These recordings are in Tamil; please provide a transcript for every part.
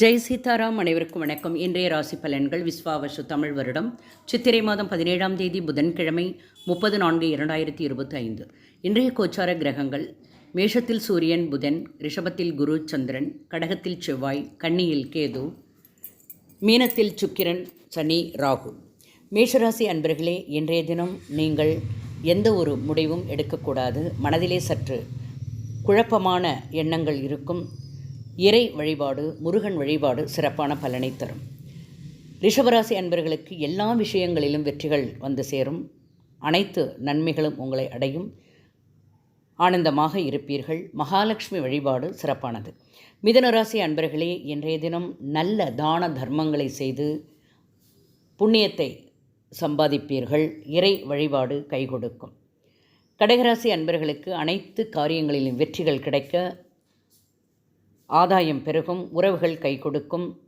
ஜெய் சீதாராம் அனைவருக்கும் வணக்கம். இன்றைய ராசி பலன்கள் விஸ்வாவசு தமிழ் வருடம். சித்திரை மாதம் பதினேழாம் தேதி புதன்கிழமை முப்பது நான்கு இரண்டாயிரத்தி இருபத்தி ஐந்து இன்றைய கோச்சார கிரகங்கள். மேஷத்தில் சூரியன் புதன் ரிஷபத்தில் குரு சந்திரன் கடகத்தில் செவ்வாய் கன்னியில் கேது மீனத்தில் சுக்கிரன் சனி ராகு. மேஷராசி அன்பர்களே இன்றைய தினம் நீங்கள் எந்த ஒரு முடிவும் எடுக்கக்கூடாது. மனதிலே சற்று குழப்பமான எண்ணங்கள் இருக்கும். இறை வழிபாடு முருகன் வழிபாடு சிறப்பான பலனை தரும். ரிஷபராசி அன்பர்களுக்கு எல்லா விஷயங்களிலும் வெற்றிகள் வந்து சேரும். அனைத்து நன்மைகளும் உங்களை அடையும். ஆனந்தமாக இருப்பீர்கள். மகாலட்சுமி வழிபாடு சிறப்பானது. மிதனராசி அன்பர்களே இன்றைய தினம் நல்ல தான தர்மங்களை செய்து புண்ணியத்தை சம்பாதிப்பீர்கள். இறை வழிபாடு கை கொடுக்கும். கடகராசி அன்பர்களுக்கு அனைத்து காரியங்களிலும் வெற்றிகள் கிடைக்க ஆதாயம் பெருகும் உறவுகள் கை கொடுக்கும்.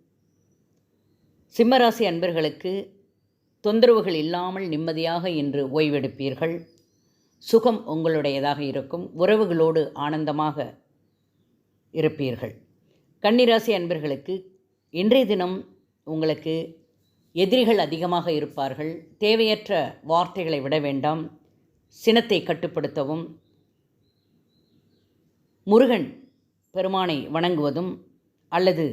சிம்மராசி அன்பர்களுக்கு தொந்தரவுகள் இல்லாமல் நிம்மதியாக இன்று ஓய்வெடுப்பீர்கள். சுகம் உங்களுடையதாக இருக்கும். உறவுகளோடு ஆனந்தமாக இருப்பீர்கள். கன்னிராசி அன்பர்களுக்கு இன்றைய தினம் உங்களுக்கு எதிரிகள் அதிகமாக இருப்பார்கள். தேவையற்ற வார்த்தைகளை விட வேண்டாம். சினத்தை கட்டுப்படுத்தவும். முருகன் பெருமானை வணங்குவதும் அல்லது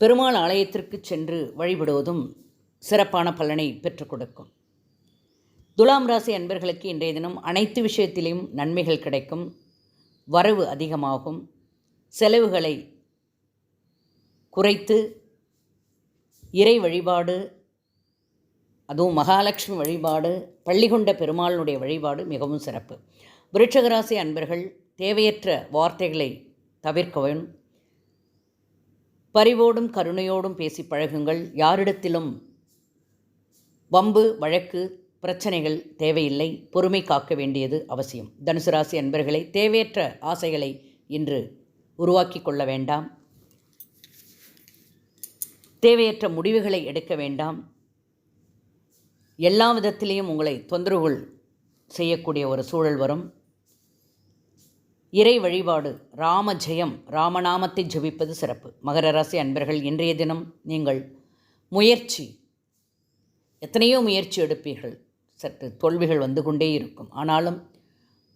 பெருமாள் ஆலயத்திற்கு சென்று வழிபடுவதும் சிறப்பான பலனை பெற்றுக் கொடுக்கும். துலாம் ராசி அன்பர்களுக்கு இன்றைய தினம் அனைத்து விஷயத்திலையும் நன்மைகள் கிடைக்கும் வரவு அதிகமாகும் செலவுகளை குறைத்து இறை வழிபாடு அதுவும் மகாலட்சுமி வழிபாடு பள்ளிகொண்ட பெருமாளினுடைய வழிபாடு மிகவும் சிறப்பு. விருட்சகராசி அன்பர்கள் தேவையற்ற வார்த்தைகளை தவிர்க்கவும் பரிவோடும் கருணையோடும் பேசி பழகுங்கள். யாரிடத்திலும் வம்பு வழக்கு பிரச்சனைகள் தேவையில்லை. பொறுமை காக்க வேண்டியது அவசியம். தனுசு ராசி அன்பர்களை தேவையற்ற ஆசைகளை இன்று உருவாக்கி கொள்ள வேண்டாம். தேவையற்ற முடிவுகளை எடுக்க வேண்டாம். எல்லா விதத்திலையும் உங்களை தொந்தரவுகள் செய்யக்கூடிய ஒரு சூழல் வரும். இறை வழிபாடு ராம ஜெயம் ராமநாமத்தை ஜபிப்பது சிறப்பு. மகர ராசி அன்பர்கள் இன்றைய தினம் நீங்கள் முயற்சி எத்தனையோ முயற்சி எடுப்பீர்கள். சற்று தோல்விகள் வந்து கொண்டே இருக்கும். ஆனாலும்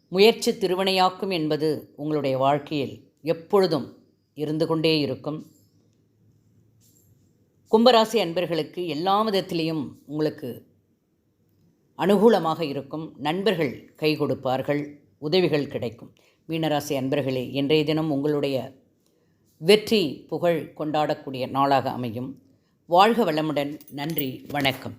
முயற்சி திருவினையாக்கும் என்பது உங்களுடைய வாழ்க்கையில் எப்பொழுதும் இருந்து கொண்டே இருக்கும். கும்பராசி அன்பர்களுக்கு எல்லா விதத்திலையும் உங்களுக்கு அனுகூலமாக இருக்கும். நண்பர்கள் கை கொடுப்பார்கள். உதவிகள் கிடைக்கும். மீனராசி அன்பர்களே இன்றைய தினம் உங்களுடைய வெற்றி புகழ் கொண்டாடக்கூடிய நாளாக அமையும். வாழ்க வளமுடன் நன்றி வணக்கம்.